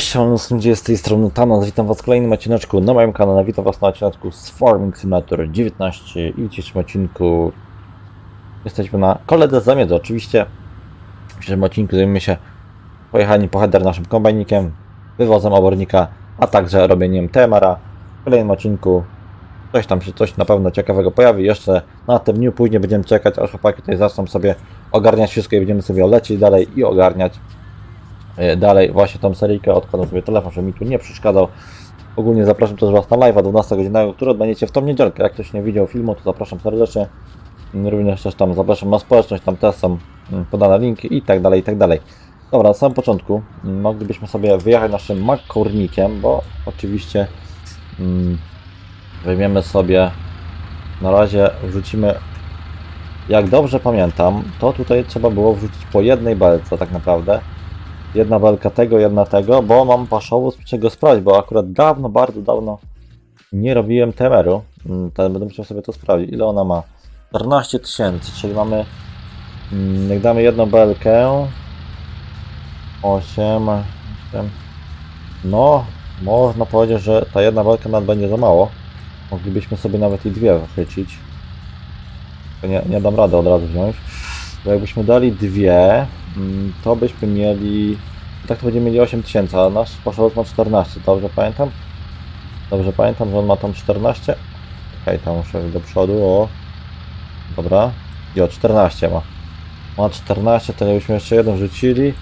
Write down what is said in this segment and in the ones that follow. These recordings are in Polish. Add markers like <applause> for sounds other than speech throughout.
Cześć, gdzie z tej strony Thanos, witam was w kolejnym odcineczku na moim kanale, witam was na odcineczku z Farming Simulator 19 i w dzisiejszym odcinku jesteśmy na koledze zamiedzy. Oczywiście w dzisiejszym odcinku zajmiemy się pojechaniem po header naszym kombajnikiem, wywozem obornika, a także robieniem TMR-a. W kolejnym odcinku coś tam się coś na pewno ciekawego pojawi. Jeszcze na tym dniu później będziemy czekać, aż chłopaki tutaj zaczną sobie ogarniać wszystko i będziemy sobie lecieć dalej i ogarniać Dalej właśnie tą seryjkę odkładam sobie telefon, żeby mi tu nie przeszkadzał. Ogólnie zapraszam też Was na live'a 12 godzinnego, który odbędziecie w tą niedzielkę. Jak ktoś nie widział filmu, to zapraszam serdecznie. Również też tam zapraszam na społeczność, tam też są mm, podane linki i tak dalej, i tak dalej. Dobra, na samym początku mm, moglibyśmy sobie wyjechać naszym makornikiem, bo oczywiście mm, weźmiemy sobie na razie wrzucimy jak dobrze pamiętam, to tutaj trzeba było wrzucić po jednej belce tak naprawdę jedna belka tego, jedna tego, bo mam paszowóz, czego sprawdzić, bo akurat dawno, bardzo dawno nie robiłem temeru. Mm, będę musiał sobie to sprawdzić. Ile ona ma? 14 tysięcy, czyli mamy, mm, jak damy jedną belkę, 8, 8, no, można powiedzieć, że ta jedna belka nawet będzie za mało. Moglibyśmy sobie nawet i dwie wychycić. To Nie, nie dam rady od razu wziąć. Bo jakbyśmy dali dwie, to byśmy mieli. Tak to będziemy mieli 8000, a nasz paszowóz ma 14, dobrze pamiętam? Dobrze pamiętam, że on ma tam 14. Okej, tam muszę do przodu, o. Dobra. I o 14 ma. Ma 14, to jakbyśmy jeszcze jedną rzucili.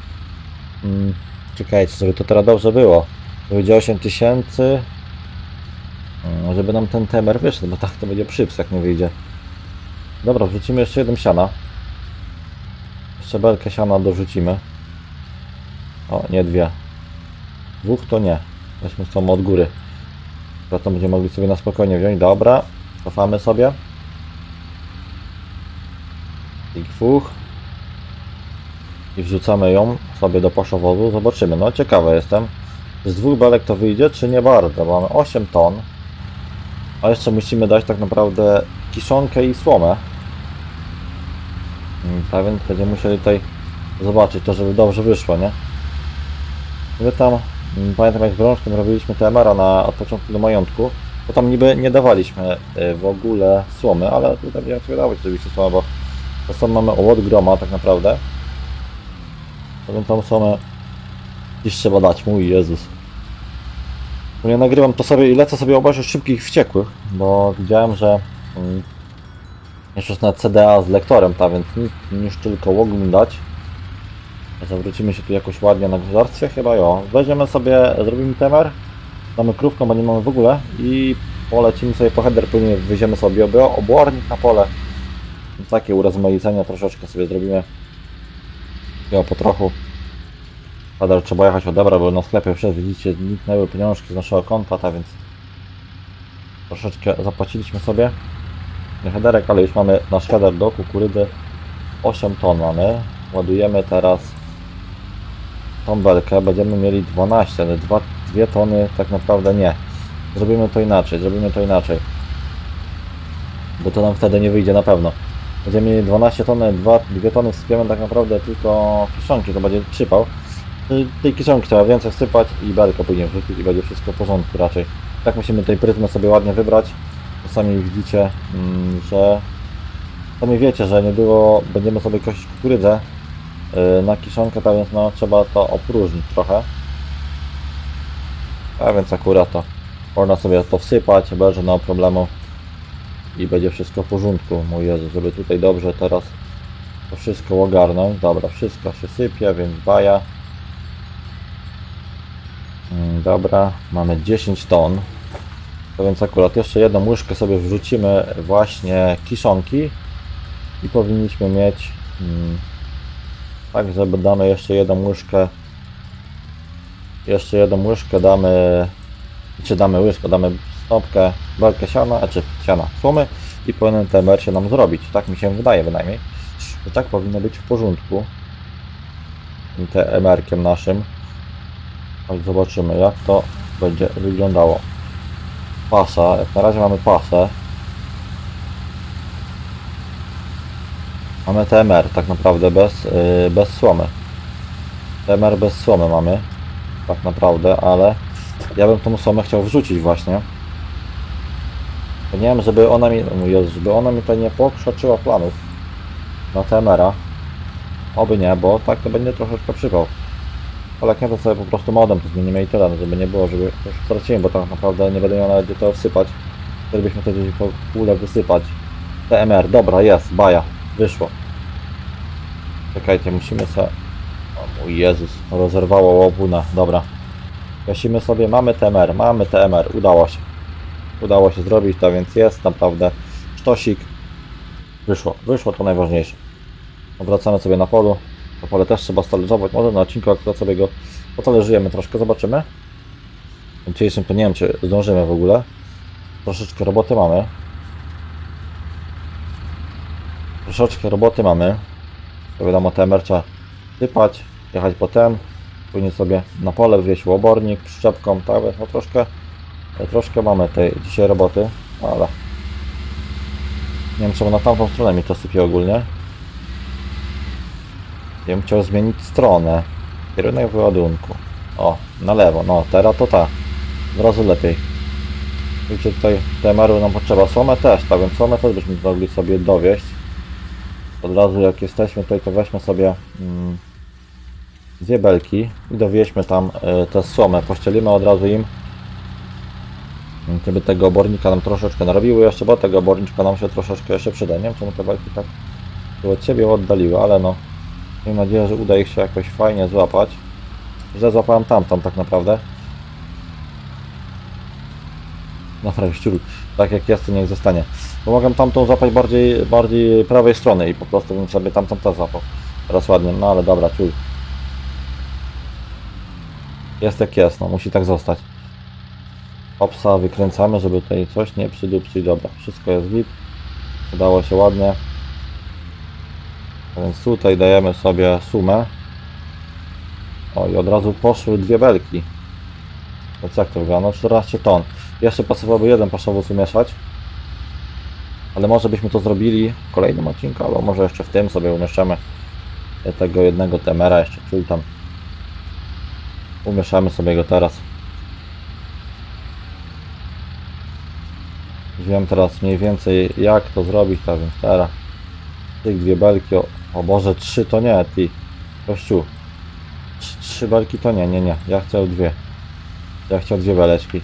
Mm, czekajcie, żeby to teraz dobrze było. Będzie 8000. Mm, żeby nam ten temer wyszedł, bo tak to będzie przyps, jak nie wyjdzie. Dobra, wrzucimy jeszcze jeden siana. Jeszcze belkę siana dorzucimy. O, nie dwie. Dwóch to nie. Weźmy tą od góry. To to będziemy mogli sobie na spokojnie wziąć. Dobra. Cofamy sobie. I dwóch. I wrzucamy ją sobie do paszowozu. Zobaczymy. No ciekawe jestem. Z dwóch belek to wyjdzie, czy nie bardzo? Mamy 8 ton. A jeszcze musimy dać tak naprawdę kiszonkę i słomę. A więc będziemy musieli tutaj zobaczyć to, żeby dobrze wyszło, nie? My tam, mm, pamiętam jak z Brączkiem robiliśmy TMR-a na, od początku do majątku, to tam niby nie dawaliśmy y, w ogóle słomy, ale tutaj będziemy sobie dawać oczywiście słomę, bo to są mamy od groma tak naprawdę. Tą słomę dziś trzeba dać, mój Jezus. Bo ja nagrywam to sobie i lecę sobie obejrzeć szybkich wściekłych, bo widziałem, że mm, jeszcze na CDA z lektorem, tak więc niż tylko oglądać. Zawrócimy się tu jakoś ładnie na gospodarstwie, chyba jo. Weźmiemy sobie, zrobimy temer, damy krówką, bo nie mamy w ogóle i polecimy sobie po header, później wyjdziemy sobie obornik na pole. Takie urozmaicenia troszeczkę sobie zrobimy. Jo, po trochu. Header trzeba jechać odebrać, bo na sklepie już widzicie, zniknęły pieniążki z naszego konta, tak więc troszeczkę zapłaciliśmy sobie. Nie ale już mamy nasz header do kukurydzy. 8 ton mamy. Ładujemy teraz tą belkę. Będziemy mieli 12, ale 2, 2 tony tak naprawdę nie. Zrobimy to inaczej, zrobimy to inaczej. Bo to nam wtedy nie wyjdzie na pewno. Będziemy mieli 12 ton, 2, 2 tony wsypiemy tak naprawdę tylko kiszonki, to będzie przypał. Tej kiszonki trzeba więcej wsypać i belkę później wrzucić i będzie wszystko w porządku raczej. Tak musimy tej pryzmę sobie ładnie wybrać. Sami widzicie, mm, że sami wiecie, że nie było, będziemy sobie kosić kukurydzę yy, na kiszonkę, tak więc no, trzeba to opróżnić trochę. A więc akurat to można sobie to wsypać bez żadnego problemu i będzie wszystko w porządku. Mój Jezu, żeby tutaj dobrze teraz to wszystko ogarnąć. Dobra, wszystko się sypie, więc baja. Mm, Dobra, mamy 10 ton. To więc akurat jeszcze jedną łyżkę sobie wrzucimy właśnie kiszonki i powinniśmy mieć mm, tak, żeby damy jeszcze jedną łyżkę jeszcze jedną łyżkę damy czy damy łyżkę, damy stopkę, belkę siana, a czy siana, słomy i powinien temer się nam zrobić, tak mi się wydaje bynajmniej że tak powinno być w porządku tym TMR-kiem naszym. Zobaczymy jak to będzie wyglądało pasa, jak na razie mamy pasę. Mamy TMR tak naprawdę bez, yy, bez słomy. TMR bez słomy mamy. tak naprawdę, ale ja bym tą somę chciał wrzucić właśnie. Nie wiem, żeby ona mi, Jezu, żeby ona mi tutaj nie pokrzaczyła planów na TMR-a. Oby nie, bo tak to będzie troszeczkę przypał. Ale nie, sobie po prostu modem to zmienimy i tyle, no żeby nie było, żeby już straciłem, bo tak naprawdę nie będę miał nawet gdzie to wsypać. Wtedy byśmy to gdzieś po kule wysypać. TMR, dobra, jest, baja, wyszło. Czekajcie, musimy sobie... O mój Jezus, rozerwało łobuna, dobra. Gasimy sobie, mamy TMR, mamy TMR, udało się. Udało się zrobić to, więc jest naprawdę sztosik. Wyszło, wyszło to najważniejsze. Wracamy sobie na polu. To pole też trzeba stalerzować. Może na odcinku akurat sobie go potalerzujemy troszkę, zobaczymy. W dzisiejszym to nie wiem, czy zdążymy w ogóle. Troszeczkę roboty mamy. Troszeczkę roboty mamy. To wiadomo, TMR trzeba sypać, jechać po ten. Później sobie na pole wieść łobornik przyczepką, tak, no troszkę, troszkę mamy tej dzisiaj roboty, ale nie wiem czemu na tamtą stronę mi to sypie ogólnie. Ja bym chciał zmienić stronę. Kierunek wyładunku. O, na lewo, no teraz to ta. Od razu lepiej. Widzicie tutaj TMR-u nam potrzeba. Słomę też, tak więc słomę też byśmy mogli sobie dowieść. Od razu jak jesteśmy tutaj to weźmy sobie mm, dwie belki i dowieźmy tam y, tę słomę. Pościelimy od razu im. Gdyby tego obornika nam troszeczkę narobiły jeszcze, bo tego oborniczka nam się troszeczkę jeszcze przyda. Nie wiem czemu te belki tak od siebie oddaliły, ale no. Mam nadzieję, że uda ich się jakoś fajnie złapać. Źle złapałem tamtą tak naprawdę. Dobra, już ciul. Tak jak jest, to niech zostanie. Bo mogę tamtą złapać bardziej, bardziej prawej strony i po prostu bym sobie tamtą też złapał. Teraz ładnie, no ale dobra, ciul. Jest jak jest, no musi tak zostać. Opsa wykręcamy, żeby tutaj coś nie przydupczyć. Dobra, wszystko jest git. Udało się ładnie. Więc tutaj dajemy sobie sumę. O i od razu poszły dwie belki. Więc jak to wygląda? No 14 ton. Jeszcze pasowałoby jeden paszowóz umieszać. Ale może byśmy to zrobili w kolejnym odcinku, albo może jeszcze w tym sobie umieszczamy tego jednego temera jeszcze, czyli tam umieszamy sobie go teraz. Wiem teraz mniej więcej jak to zrobić, tak więc teraz tych dwie belki, o, Boże, trzy to nie, ty, kościół, trzy, trzy belki to nie, nie, nie, ja chcę dwie, ja chciał dwie beleczki,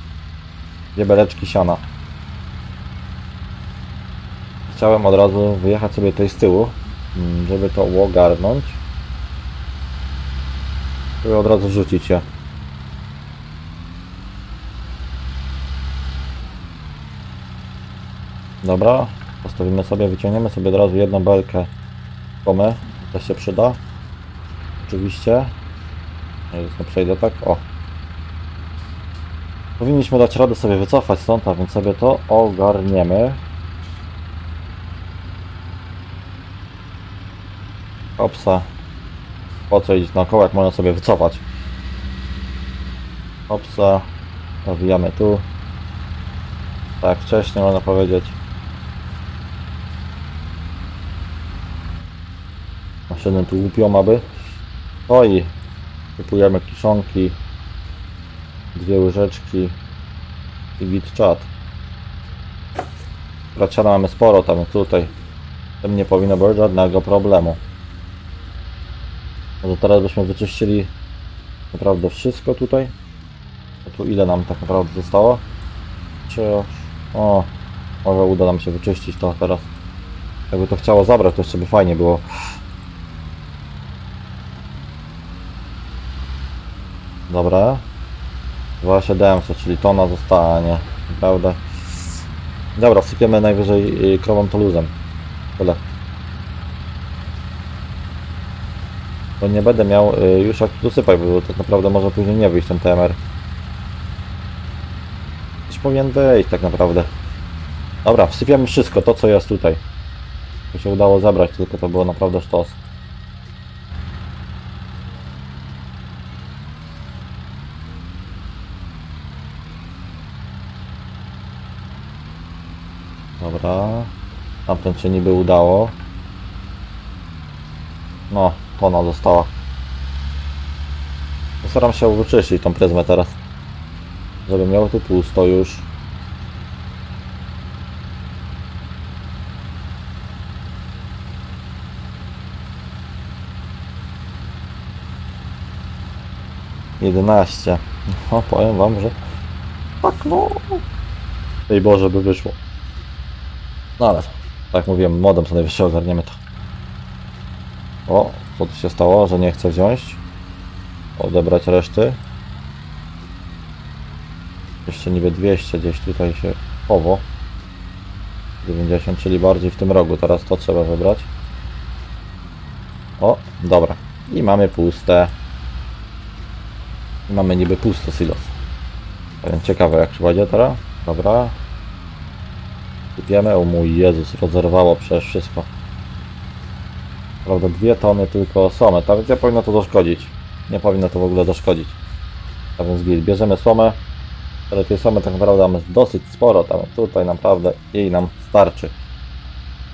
dwie beleczki siana. Chciałem od razu wyjechać sobie tutaj z tyłu, mm, żeby to ogarnąć, żeby od razu wrzucić je. Dobra, postawimy sobie, wyciągniemy sobie od razu jedną belkę komy, to się przyda. Oczywiście. Nie przejdę tak, o. Powinniśmy dać radę sobie wycofać stąd, a więc sobie to ogarniemy. Opsa. Po co iść naokoło, jak można sobie wycofać. Opsa. Nawijamy tu. Tak, wcześniej można powiedzieć. Maszyny tu łupią aby. O i kupujemy kiszonki, dwie łyżeczki i git czat. Raciana mamy sporo tam tutaj. Tym nie powinno być żadnego problemu. Może teraz byśmy wyczyścili naprawdę wszystko tutaj. A tu ile nam tak naprawdę zostało? Czy... O, może uda nam się wyczyścić to teraz. Jakby to chciało zabrać, to jeszcze by fajnie było. Dobra. 2700, czyli tona zostanie. Prawda? Dobra, wsypiemy najwyżej y, krową to luzem. Tyle. Bo nie będę miał y, już jak dosypać, bo tak naprawdę może później nie wyjść ten TMR. Już powinien wyjść tak naprawdę. Dobra, wsypiamy wszystko, to co jest tutaj. To się udało zabrać, tylko to było naprawdę sztos. Dobra. Tamten się niby udało. No, tona została. Staram się wyczyścić tą pryzmę teraz. Żeby miał tu pusto już. Jedenaście. <laughs> No powiem wam, że tak no. Ej Boże, by wyszło. No ale tak jak mówiłem, modem co najwyższe ogarniemy to. O, co tu się stało, że nie chcę wziąć? Odebrać reszty. Jeszcze niby 200 gdzieś tutaj się chowo. 90, czyli bardziej w tym rogu. Teraz to trzeba wybrać. O, dobra. I mamy puste. I mamy niby pusty silos. Ciekawe jak się teraz. Dobra. O mój Jezus, rozerwało przecież wszystko. Prawda, dwie tony tylko słomy, tak więc nie powinno to doszkodzić. Nie powinno to w ogóle doszkodzić. A więc git, bierzemy słomę, ale tej słomy tak naprawdę mamy dosyć sporo, tam tutaj naprawdę jej nam starczy.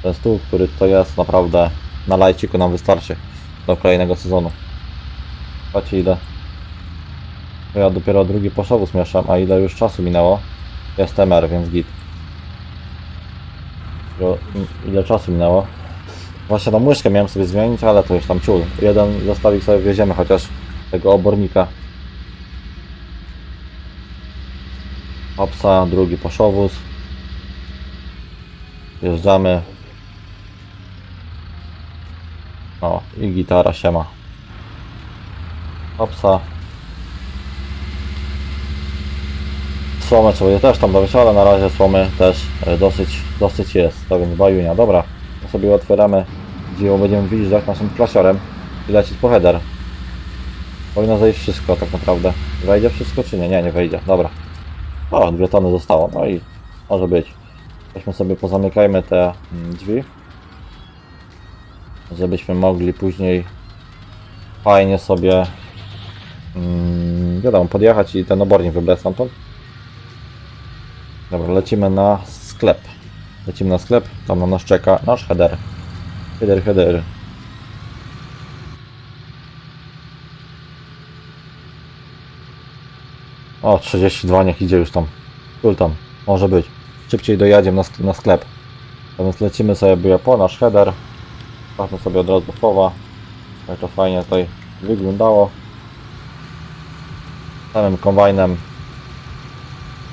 Ten stół, który to jest, naprawdę na lajciku nam wystarczy do kolejnego sezonu. Patrzcie ile. Ja dopiero drugi poszowóz mieszam, a ile już czasu minęło. Jest MR, więc git. Dopiero Ile czasu minęło? Właśnie tą łyżkę miałem sobie zmienić, ale to już tam ciul. Jeden zostawić sobie wieziemy chociaż tego obornika. Hopsa, drugi poszowóz. Wjeżdżamy. O, i gitara siema. Hopsa. Słomę będzie też tam dowieść, ale na razie słomy też e, dosyć, dosyć jest. To więc bajunia. Dobra, to sobie otwieramy, gdzie ją będziemy wjeżdżać naszym klasiorem i lecieć po header. Powinno zejść wszystko tak naprawdę. Wejdzie wszystko czy nie? Nie, nie wejdzie. Dobra. O, dwie tony zostało. No i może być. Weźmy sobie, pozamykajmy te mm, drzwi. Żebyśmy mogli później fajnie sobie mm, wiadomo, podjechać i ten obornik wybrać stamtąd. Dobra, lecimy na sklep. Lecimy na sklep, tam na nas czeka nasz header. Header, header. O, 32 niech idzie już tam. Kul tam, może być. Szybciej dojadziemy na, na sklep. Więc lecimy sobie po nasz header. Sprawdźmy sobie od razu fowa. Jak to fajnie tutaj wyglądało. Samym kombajnem.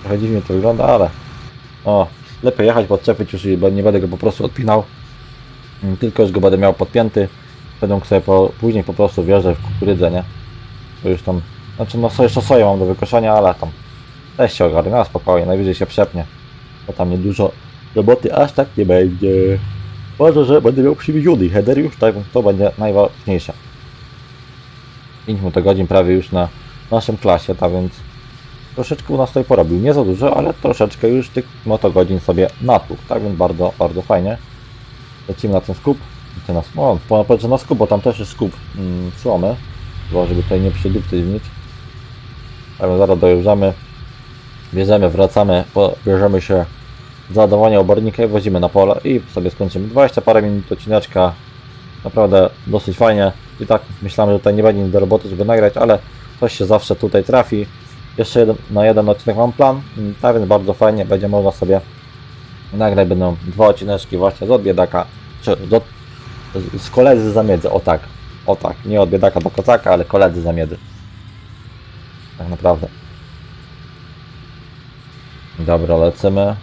Trochę dziwnie to wygląda, ale... O, lepiej jechać, podczepić już i nie będę go po prostu odpinał. Mm, Tylko już go będę miał podpięty. Będę sobie po, później po prostu wjeżdżać w kukurydzę, nie? To już tam... Znaczy no jeszcze soję mam do wykoszenia, ale tam... Też się ogarnę, na spokojnie, najwyżej się przepnie. Bo tam nie dużo roboty aż tak nie będzie. Ważne, że będę miał przywieziony header już, tak to będzie najważniejsze. 5 godzin prawie już na naszym klasie, tak więc troszeczkę u nas tutaj porobił. Nie za dużo, ale troszeczkę już tych motogodzin sobie natłukł, tak więc bardzo, bardzo fajnie. Lecimy na ten skup. Ten nas, no, ponad na skup, bo tam też jest skup mm, słomy, bo żeby tutaj nie przydupcyć nic. Tak zaraz dojeżdżamy, bierzemy, wracamy, bierzemy się za ładowanie obornika i wozimy na pole i sobie skończymy 20 parę minut odcineczka. Naprawdę dosyć fajnie. I tak myślałem, że tutaj nie będzie nic do roboty, żeby nagrać, ale coś się zawsze tutaj trafi. Jeszcze jeden, na jeden odcinek mam plan, mm, tak więc bardzo fajnie będzie można sobie nagrać. Będą dwa odcineczki właśnie z od biedaka, czy do, z- koledzy zamiedzy, o tak, o tak, nie od biedaka do kocaka, ale koledzy zamiedzy. Tak naprawdę. Dobra, lecimy.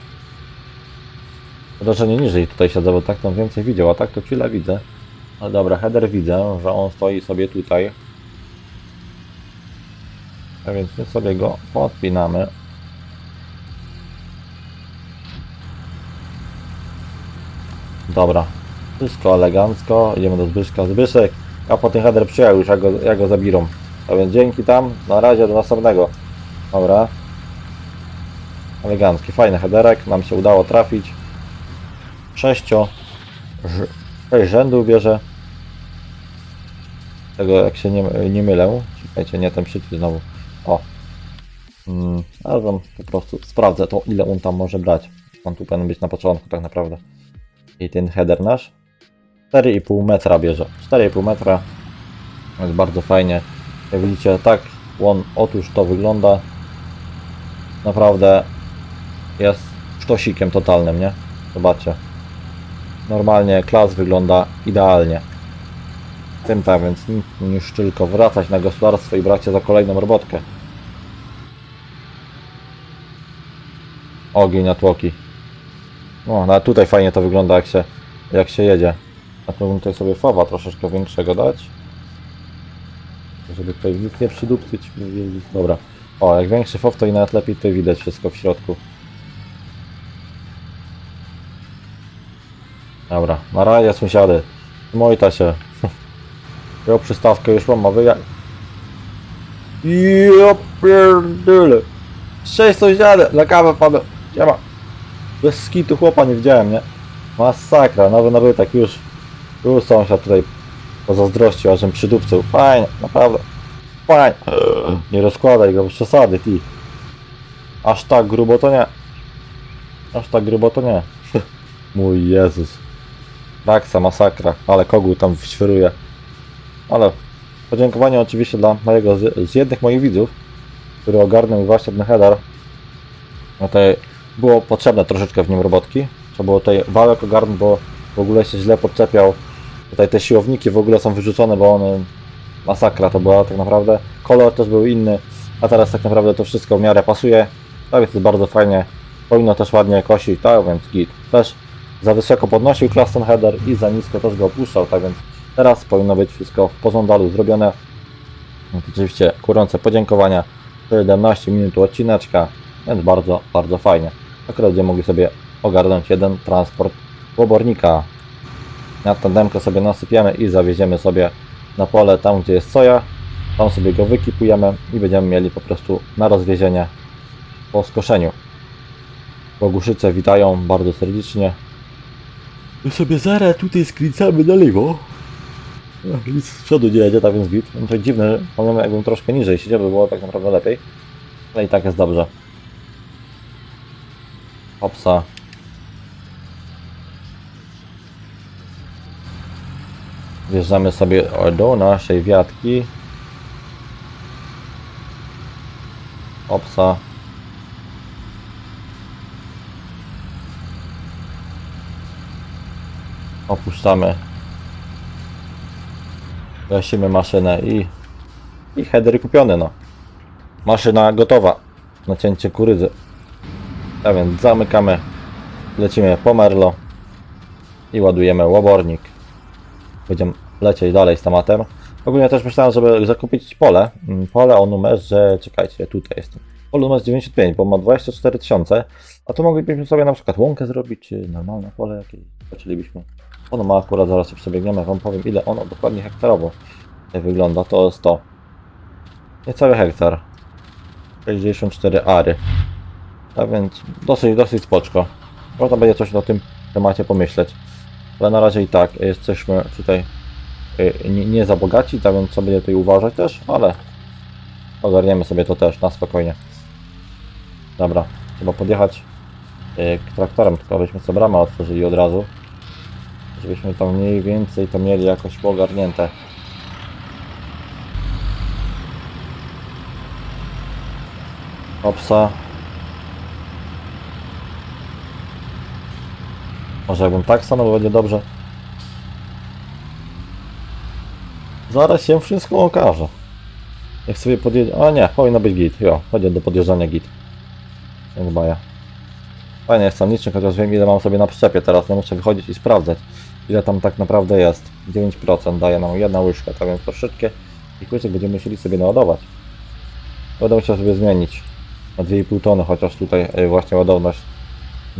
Raczej niżej tutaj siedzę, bo tak tam więcej widział, a tak to chwilę widzę. Ale dobra, header widzę, że on stoi sobie tutaj. A więc my sobie go podpinamy. Dobra, wszystko elegancko, idziemy do Zbyszka. Zbyszek, a po ten header przyjechał już, ja go, ja go zabierą. A więc dzięki tam, na razie do następnego. Dobra. Elegancki, fajny headerek, nam się udało trafić. Sześcio, sześć rzędów bierze. Tego jak się nie, nie mylę. Czekajcie, nie ten przycisk znowu. O. Mm, ale tam po prostu sprawdzę to ile on tam może brać. On tu powinien być na początku tak naprawdę. I ten header nasz 4,5 metra bierze. 4,5 metra. Jest bardzo fajnie. Jak widzicie, tak Łon, otóż to wygląda naprawdę jest sztosikiem totalnym, nie? Zobaczcie. Normalnie klas wygląda idealnie. Tym tak, więc nic niż tylko wracać na gospodarstwo i brać się za kolejną robotkę. Ogień na tłoki. No, nawet tutaj fajnie to wygląda jak się, jak się jedzie. A to bym tutaj sobie fowa troszeczkę większego dać. Żeby tutaj nikt nie przydupcyć. Dobra. O, jak większy fow to i nawet lepiej tutaj widać wszystko w środku. Dobra, na razie sąsiady. Mojta się. <laughs> Ja przystawkę już mam, a wy jak... Ja pierdolę. Cześć sąsiady, na kawę panu. Ja ma. Bez skitu chłopa nie widziałem, nie? Masakra, nowy nabytek, już. Już sąsiad tutaj pozazdrościł, ażem przydupcył. Fajnie, naprawdę. Fajnie. Nie rozkładaj go, przesady, ty. Aż tak grubo to nie. Aż tak grubo to nie. <laughs> Mój Jezus. Raksa, masakra, ale kogut tam świruje. Ale podziękowanie oczywiście dla mojego, z, jednych moich widzów, który ogarnął właśnie ten header. No tutaj było potrzebne troszeczkę w nim robotki. Trzeba było tutaj wałek ogarnąć, bo w ogóle się źle podczepiał. Tutaj te siłowniki w ogóle są wyrzucone, bo one masakra to była tak naprawdę. Kolor też był inny, a teraz tak naprawdę to wszystko w miarę pasuje. Tak więc jest bardzo fajnie. Powinno też ładnie kosić, tak więc git. Też za wysoko podnosił klas ten header i za nisko też go opuszczał, tak więc teraz powinno być wszystko w pożądalu zrobione. No oczywiście gorące podziękowania. 17 minut odcineczka, więc bardzo, bardzo fajnie. Akurat będziemy mogli sobie ogarnąć jeden transport łobornika. Na tandemkę sobie nasypiemy i zawieziemy sobie na pole tam, gdzie jest soja. Tam sobie go wykipujemy i będziemy mieli po prostu na rozwiezienie po skoszeniu. Boguszyce witają bardzo serdecznie. My sobie zaraz tutaj skręcamy na lewo. Ach, Nic z przodu nie jedzie, tak więc git. No to dziwne, powiem jakbym troszkę niżej siedział, by było tak naprawdę lepiej. Ale i tak jest dobrze. Hopsa. Wjeżdżamy sobie do naszej wiatki. Hopsa. Opuszczamy. Gasimy maszynę i... I header kupiony, no. Maszyna gotowa na cięcie kurydzy. A więc zamykamy, lecimy po merlo i ładujemy łobornik. Będziemy lecieć dalej z tematem. Ogólnie też myślałem, żeby zakupić pole. Mm, Pole o numerze, czekajcie, tutaj jest. Pole numer 95, bo ma 24 tysiące. A tu moglibyśmy sobie na przykład łąkę zrobić, czy normalne pole jakieś. Zaczęlibyśmy. Ono ma akurat, zaraz się przebiegniemy, wam powiem ile ono dokładnie hektarowo wygląda. To jest to. Niecały hektar. 64 ary. A więc dosyć, dosyć spoczko. Można będzie coś na tym temacie pomyśleć. Ale na razie i tak jesteśmy tutaj y, nie, za bogaci, tak więc trzeba będzie tutaj uważać też, ale ogarniemy sobie to też na spokojnie. Dobra, trzeba podjechać y, traktorem, tylko byśmy sobie bramę otworzyli od razu. Żebyśmy tam mniej więcej to mieli jakoś ogarnięte. Opsa. Może jakbym tak stanął, będzie dobrze. Zaraz się wszystko okaże. Jak sobie podjedzie... A nie, powinno być git. Jo, chodzi do podjeżdżania git. Jak baja. Fajnie jest samicznik, chociaż wiem ile mam sobie na przyczepie teraz. Nie muszę wychodzić i sprawdzać. Ile tam tak naprawdę jest. 9% daje nam jedna łyżka, tak więc troszeczkę ich łyżek będziemy musieli sobie naładować. Będę musiał sobie zmienić na 2,5 tony, chociaż tutaj y, właśnie ładowność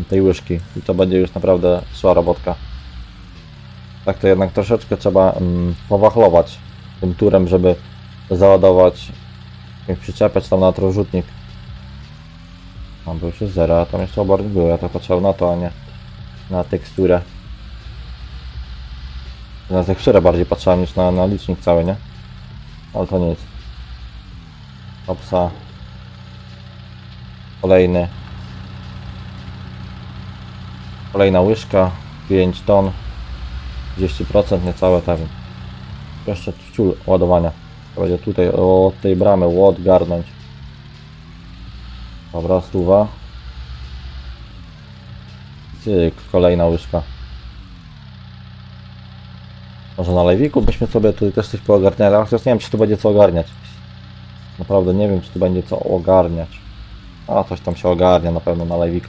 tej łyżki i to będzie już naprawdę szła robotka. Tak to jednak troszeczkę trzeba mm, powachlować tym turem, żeby załadować przyczepę czy tam na rozrzutnik. A bo już zero, a tam jeszcze obornik był, ja to patrzył na to, a nie na teksturę. Na teksturę bardziej patrzyłem niż na, na licznik cały, nie? Ale to nic. Opsa. Kolejny. Kolejna łyżka, 5 ton, 30% niecałe tam. Jeszcze ciul ładowania. Trzeba Będzie tutaj od tej bramy łot garnąć. Dobra, stuwa. Cyk, kolejna łyżka. Może na lejwiku byśmy sobie tutaj też coś poogarniali, ale chociaż nie wiem czy tu będzie co ogarniać. Naprawdę nie wiem czy tu będzie co ogarniać. A coś tam się ogarnia na pewno na lejwiku.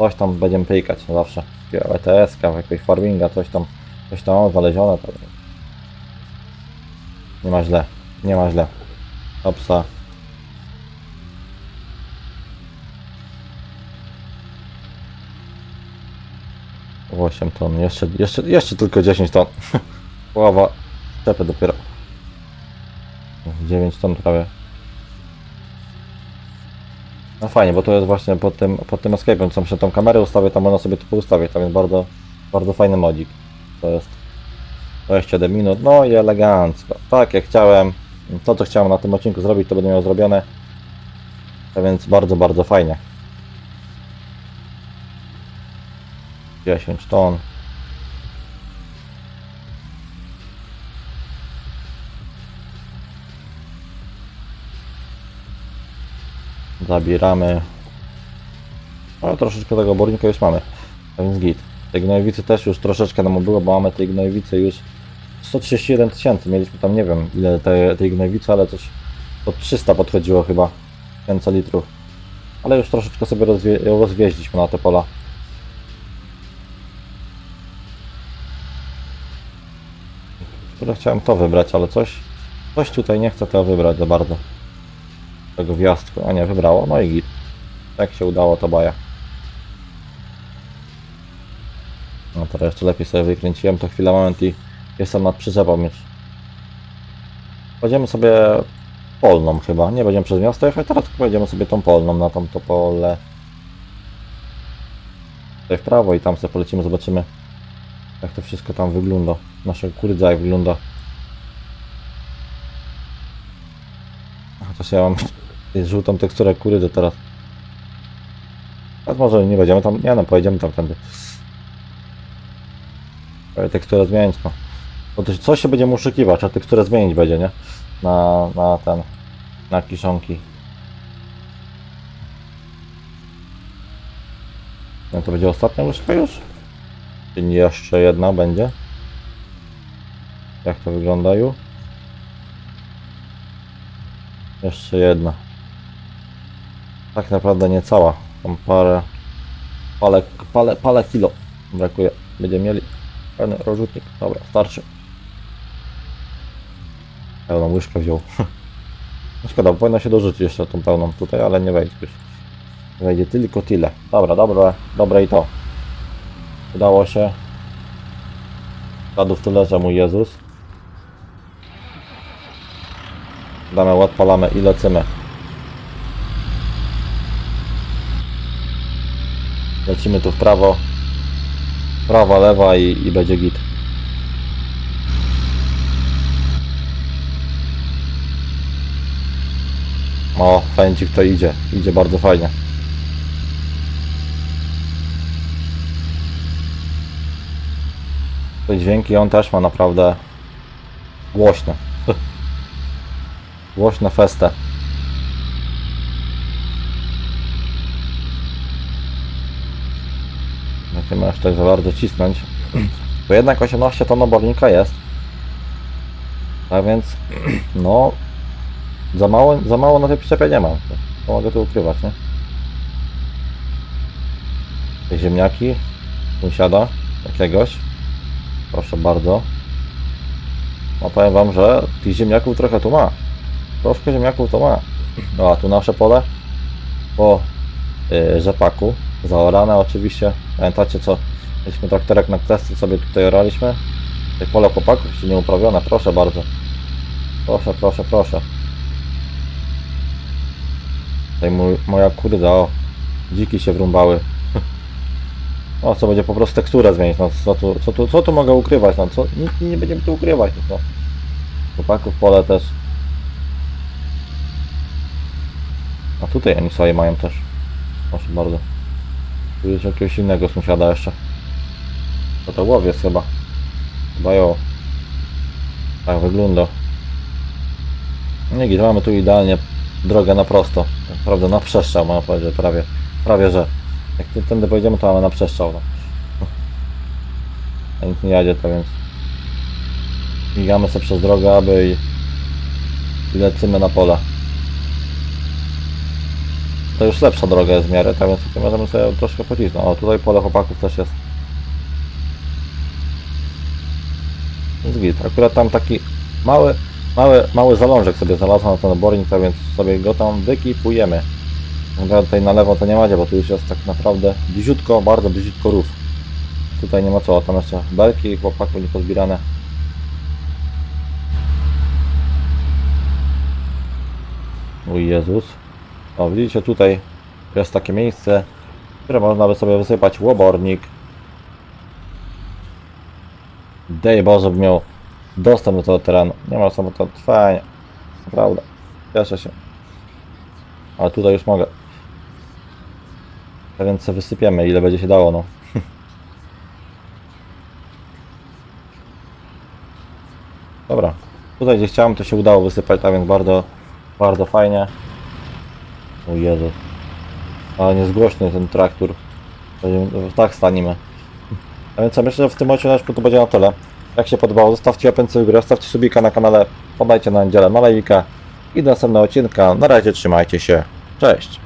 Coś tam będziemy pykać no zawsze. ETS-ka, jakiegoś farminga, coś tam, coś tam znalezione. To... Nie ma źle, nie ma źle. Opsa. Osiem ton, jeszcze, jeszcze, jeszcze tylko 10 ton. <laughs> Połowa, czepy dopiero. 9 ton prawie. No fajnie, bo to jest właśnie pod tym, pod tym escape'em, co muszę tą kamerę ustawię, tam można sobie to poustawić, tam jest bardzo, bardzo fajny modzik. To jest 27 minut, no i elegancko. Tak jak chciałem, to co chciałem na tym odcinku zrobić, to będę miał zrobione. A więc bardzo, bardzo fajnie. 10 ton. Zabieramy. Ale troszeczkę tego obornika już mamy. A więc git. Tej też już troszeczkę nam było, bo mamy tej gnojowicy już 131 tysięcy. Mieliśmy tam nie wiem ile tej, tej ale coś pod 300 podchodziło chyba. Tysięcy litrów. Ale już troszeczkę sobie rozwie rozwieźliśmy na te pola. Chciałem to wybrać, ale coś, coś tutaj nie chcę tego wybrać za bardzo. Tego gwiazdku. A nie, wybrało. No i git. Tak się udało, to baja. No teraz jeszcze lepiej sobie wykręciłem to chwilę, moment i jestem nad przyczepą już. Pojedziemy sobie polną chyba, nie będziemy przez miasto jechać, teraz pojedziemy sobie tą polną na tamto pole. Tutaj w prawo i tam sobie polecimy, zobaczymy jak to wszystko tam wygląda. Nasza kurydza jak wygląda. Chociaż ja mam żółtą teksturę kurydzy teraz. A może nie będziemy tam, nie no, pojedziemy tam tędy. Teksturę zmienić, no. Bo to coś się będzie mu oszukiwać, a teksturę zmienić będzie, nie? Na, na ten, na kiszonki. No to będzie ostatnia łyżka już? Czy jeszcze jedna będzie? Jak to wygląda już? Jeszcze jedna. Tak naprawdę nie cała. Tam parę, parę, parę, parę kilo brakuje. Będziemy mieli pełny rozrzutnik. Dobra, starczy. Pełną łyżkę wziął. <laughs> No szkoda, powinno się dorzucić jeszcze tą pełną tutaj, ale nie wejdzie już. Wejdzie tylko tyle. Dobra, dobra, dobre i to. Udało się. Śladów tyle, że mój Jezus. Damy, odpalamy i lecimy. Lecimy tu w prawo. Prawa, lewa i, i będzie git. O, fędzik to idzie. Idzie bardzo fajnie. Te dźwięki on też ma naprawdę głośne. <laughs> Głośne festę. Nie masz tak za bardzo cisnąć. Bo jednak 18 ton obornika jest. A więc no za mało, za mało na tej przyczepie nie mam. To mogę tu ukrywać, nie? Te ziemniaki sąsiada jakiegoś. Proszę bardzo. No powiem wam, że tych ziemniaków trochę tu ma. Troszkę ziemniaków to ma. No a tu nasze pole po yy, rzepaku. Zaorane oczywiście. Pamiętacie co? Mieliśmy traktorek na testy sobie tutaj oraliśmy. Tutaj pole chłopaków jeszcze nie uprawione. Proszę bardzo. Proszę, proszę, proszę. Tutaj mój, moja kurda, o. Dziki się wrąbały. <laughs> O, co będzie po prostu teksturę zmienić, no co tu, co tu, co tu mogę ukrywać, no co, nikt nie będziemy tu ukrywać, no. Chłopaków pole też. A tutaj oni swoje mają też. Proszę bardzo. Jest jakiegoś innego sąsiada jeszcze. To to łowiec chyba. Chyba jo. Tak wygląda. Nie mamy tu idealnie drogę na prosto. Naprawdę na przestrzał, można powiedzieć, prawie, prawie że. Jak tędy pojedziemy, to mamy na przestrzał. No. <laughs> A nikt nie jedzie, to więc migamy sobie przez drogę, aby i, i lecimy na pola. To już lepsza droga jest w miarę, tak więc tutaj możemy sobie troszkę pocisnąć. O, tutaj pole chłopaków też jest. Jest git. Akurat tam taki mały, mały, mały zalążek sobie znalazłem na ten obornik, tak więc sobie go tam wykipujemy. Dobra, Tutaj na lewo to nie macie, bo tu już jest tak naprawdę bliziutko, bardzo bliziutko rów. Tutaj nie ma co, tam jeszcze belki chłopaków nie pozbierane. Mój Jezus. O, widzicie tutaj jest takie miejsce, które można by sobie wysypać łobornik. Dej Boże, by miał dostęp do tego terenu. Nie ma samo to fajnie. Naprawdę. Cieszę się. Ale tutaj już mogę. A więc sobie wysypiemy ile będzie się dało, no. <laughs> Dobra. Tutaj gdzie chciałem to się udało wysypać, tak więc bardzo, bardzo fajnie. O Jezu. Ale nie zgłośny ten traktor. Tak stanimy. A więc ja myślę, że w tym odcinku to będzie na tyle. Jak się podobało, zostawcie łapęcę w górę, zostawcie subika na kanale, podajcie na niedzielę na lajka i do następnego odcinka. Na razie trzymajcie się. Cześć!